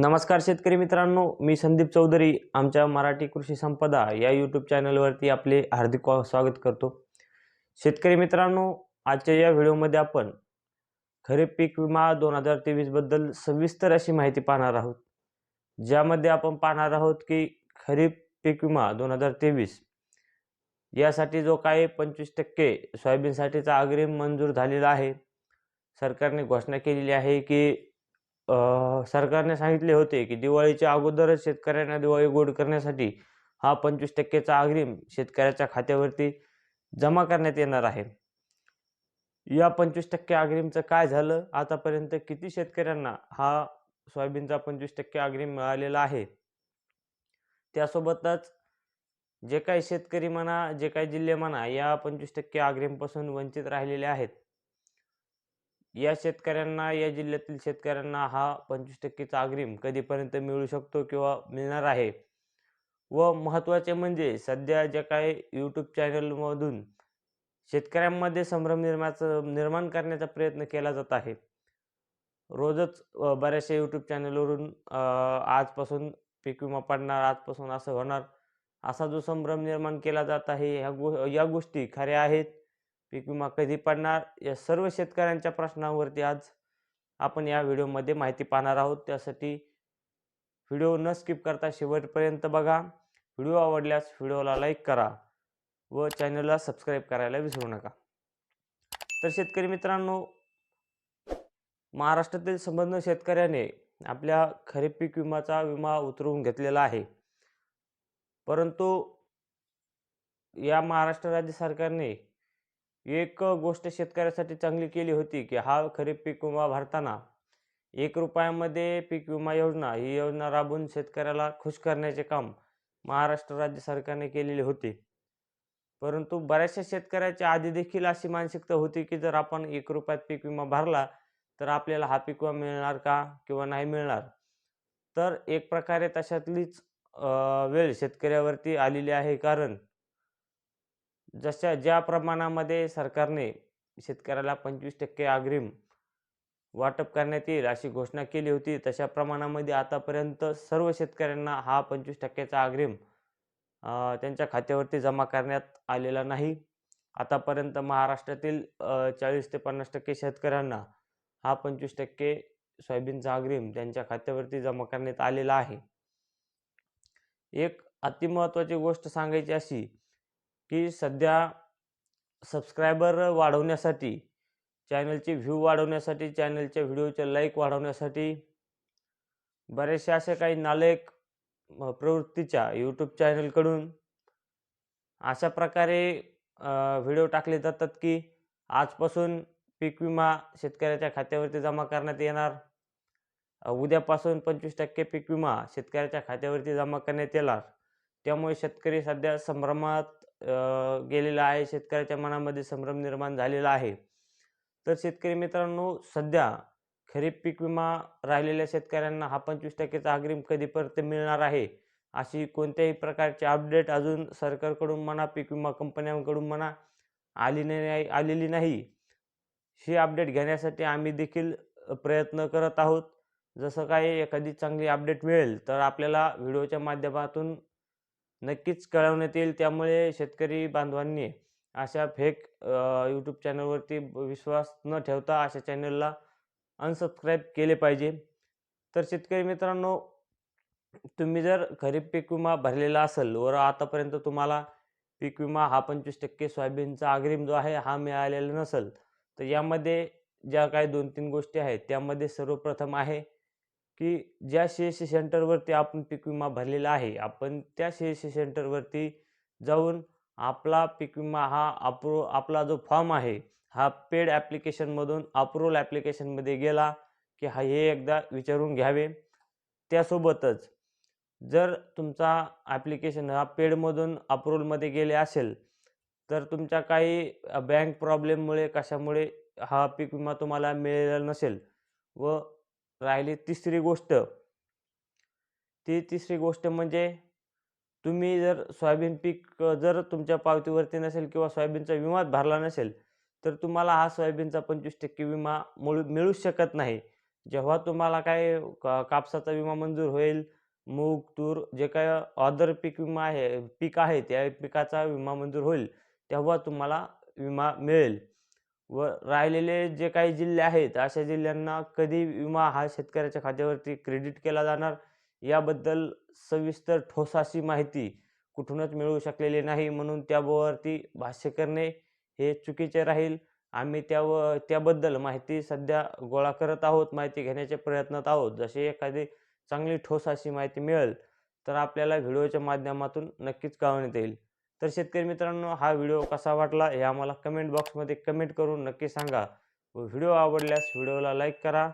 नमस्कार शेतकरी मित्रांनो मी संदीप चौधरी आमच्या मराठी कृषी संपदा या यूट्यूब चॅनलवरती आपले हार्दिक स्वागत करतो. शेतकरी मित्रांनो आजच्या या व्हिडिओमध्ये आपण खरीप पीक विमा दोन हजार तेवीसबद्दल सविस्तर अशी माहिती पाहणार आहोत. ज्यामध्ये आपण पाहणार आहोत की खरीप पीक विमा दोन हजार तेवीस यासाठी जो काही पंचवीस टक्के सोयाबीनसाठीचा अग्रिम मंजूर झालेला आहे. सरकारने घोषणा केलेली आहे की सरकारने सांगितले होते की दिवाळीच्या अगोदरच शेतकऱ्यांना दिवाळी गोड करण्यासाठी हा पंचवीस टक्केचा अग्रिम शेतकऱ्याच्या खात्यावरती जमा करण्यात येणार आहे. या पंचवीस टक्के अग्रिमचं काय झालं? आतापर्यंत किती शेतकऱ्यांना हा सोयाबीनचा पंचवीस टक्के अग्रिम मिळालेला आहे? त्यासोबतच जे काही शेतकरी म्हणा जे काही जिल्हे म्हणा या पंचवीस टक्के अग्रिमपासून वंचित राहिलेले आहेत. या शेतकऱ्यांना या जिल्ह्यातील शेतकऱ्यांना हा पंचवीस टक्केचा अग्रिम कधीपर्यंत मिळू शकतो किंवा मिळणार आहे? व महत्त्वाचे म्हणजे सध्या ज्या काही यूट्यूब चॅनलमधून शेतकऱ्यांमध्ये संभ्रम निर्माचं निर्माण करण्याचा प्रयत्न केला जात आहे. रोजच बऱ्याचशा यूट्यूब चॅनलवरून आजपासून पीक विमा पडणार आजपासून असं होणार. असा जो संभ्रम निर्माण केला जात आहे ह्या गो या गोष्टी खऱ्या आहेत? पीक विमा कधी पडणार? या सर्व शेतकऱ्यांच्या प्रश्नांवरती आज आपण या व्हिडिओमध्ये माहिती पाहणार आहोत. त्यासाठी व्हिडिओ न स्किप करता शेवटपर्यंत बघा. व्हिडिओ आवडल्यास व्हिडिओला लाईक करा व चॅनलला सबस्क्राईब करायला विसरू नका. तर शेतकरी मित्रांनो महाराष्ट्रातील संबंध शेतकऱ्याने आपल्या खरीप पीक विमाचा विमा उतरवून घेतलेला आहे. परंतु या महाराष्ट्र राज्य सरकारने एक गोष्ट शेतकऱ्यासाठी चांगली केली होती की हा खरीप पीक विमा भरताना एक रुपयामध्ये पीक विमा योजना ही योजना राबवून शेतकऱ्याला खुश करण्याचे काम महाराष्ट्र राज्य सरकारने केलेले होते. परंतु बऱ्याचशा शेतकऱ्याच्या आधी देखील अशी मानसिकता होती की जर आपण एक रुपयात पीक विमा भरला तर आपल्याला हा पीक विमा मिळणार का किंवा नाही मिळणार? तर एक प्रकारे तशातलीच वेळ शेतकऱ्यावरती आलेली आहे. कारण जशा ज्या प्रमाणामध्ये सरकारने शेतकऱ्याला पंचवीस टक्के अग्रिम वाटप करण्यात येईल अशी घोषणा केली होती तशा प्रमाणामध्ये आतापर्यंत सर्व शेतकऱ्यांना हा पंचवीस टक्क्याचा अग्रिम त्यांच्या खात्यावरती जमा करण्यात आलेला नाही. आतापर्यंत महाराष्ट्रातील चाळीस ते पन्नास टक्के शेतकऱ्यांना हा पंचवीस टक्के सोयाबीनचा अग्रिम त्यांच्या खात्यावरती जमा करण्यात आलेला आहे. एक अतिमहत्त्वाची गोष्ट सांगायची अशी की सध्या सबस्क्रायबर वाढवण्यासाठी चॅनलचे व्ह्यू वाढवण्यासाठी चॅनलच्या व्हिडिओचे लाईक वाढवण्यासाठी बरेचसे असे काही नालायक प्रवृत्तीच्या यूट्यूब चॅनलकडून अशा प्रकारे व्हिडिओ टाकले जातात की आजपासून पीक विमा शेतकऱ्याच्या खात्यावरती जमा करण्यात येणार. उद्यापासून पंचवीस टक्के पीक विमा शेतकऱ्याच्या खात्यावरती जमा करण्यात येणार. त्यामुळे शेतकरी सध्या संभ्रमात गेलेला आहे. शेतकऱ्याच्या मनामध्ये संभ्रम निर्माण झालेला आहे. तर शेतकरी मित्रांनो सध्या खरीप पीक विमा राहिलेल्या शेतकऱ्यांना हा पंचवीस टक्केचा अग्रिम कधीपर्यंत मिळणार आहे? अशी कोणत्याही प्रकारची अपडेट अजून सरकारकडून म्हणा पीक विमा कंपन्यांकडून म्हणा आली नाही आलेली नाही. ही अपडेट घेण्यासाठी आम्ही देखील प्रयत्न करत आहोत. जसं काही एखादी चांगली अपडेट मिळेल तर आपल्याला व्हिडिओच्या माध्यमातून नक्कीच कळवण्यात येईल. त्यामुळे शेतकरी बांधवांनी अशा फेक यूट्यूब चॅनलवरती विश्वास न ठेवता अशा चॅनलला अनसबस्क्राईब केले पाहिजे. तर शेतकरी मित्रांनो तुम्ही जर खरीप पीक विमा भरलेला असेल वर आतापर्यंत तुम्हाला पीक विमा हा पंचवीस टक्के सोयाबीनचा अग्रिम जो आहे हा मिळालेला नसेल तर यामध्ये ज्या काही दोन तीन गोष्टी आहेत त्यामध्ये सर्वप्रथम आहे की ज्या सी एस सी सेंटरवरती आपण पीक विमा भरलेला आहे आपण त्या सी एस सी सेंटरवरती जाऊन आपला पीक विमा हा अप्रो आपला जो फॉर्म आहे हा पेड ॲप्लिकेशनमधून अप्रूवल ॲप्लिकेशनमध्ये गेला की हा हे एकदा विचारून घ्यावे. त्यासोबतच जर तुमचा ॲप्लिकेशन हा पेडमधून अप्रूवलमध्ये गेले असेल तर तुमच्या काही बँक प्रॉब्लेममुळे कशामुळे हा पीक विमा तुम्हाला मिळालेला नसेल व राहिली तिसरी गोष्ट ती तिसरी गोष्ट म्हणजे तुम्ही जर सोयाबीन पीक जर तुमच्या पावतीवरती नसेल किंवा सोयाबीनचा विमा भरला नसेल तर तुम्हाला हा सोयाबीनचा पंचवीस टक्के विमा मिळू मिळूच शकत नाही जेव्हा तुम्हाला काय कापसाचा विमा मंजूर होईल, मूग, तूर जे काय ऑदर पीक विमा आहे पीक आहे त्या पिकाचा विमा मंजूर होईल, तेव्हा तुम्हाला विमा मिळेल. व राहिलेले जे काही जिल्हे आहेत, अशा जिल्ह्यांना कधी विमा हा शेतकऱ्याच्या खात्यावरती क्रेडिट केला जाणार, याबद्दल सविस्तर ठोस अशी माहिती कुठूनच मिळू शकलेली नाही. म्हणून त्यावरती भाष्य करणे हे चुकीचे राहील. आम्ही त्याव त्याबद्दल माहिती सध्या गोळा करत आहोत, माहिती घेण्याच्या प्रयत्नात आहोत. जशी एखादी चांगली ठोस अशी माहिती मिळेल, तर आपल्याला व्हिडिओच्या माध्यमातून नक्कीच कळवण्यात येईल. तर शेतकरी मित्रांनो, हा व्हिडिओ कसा वाटला हे आम्हाला कमेंट बॉक्समध्ये कमेंट करून नक्की सांगा. व व्हिडिओ आवडल्यास व्हिडिओला लाईक करा.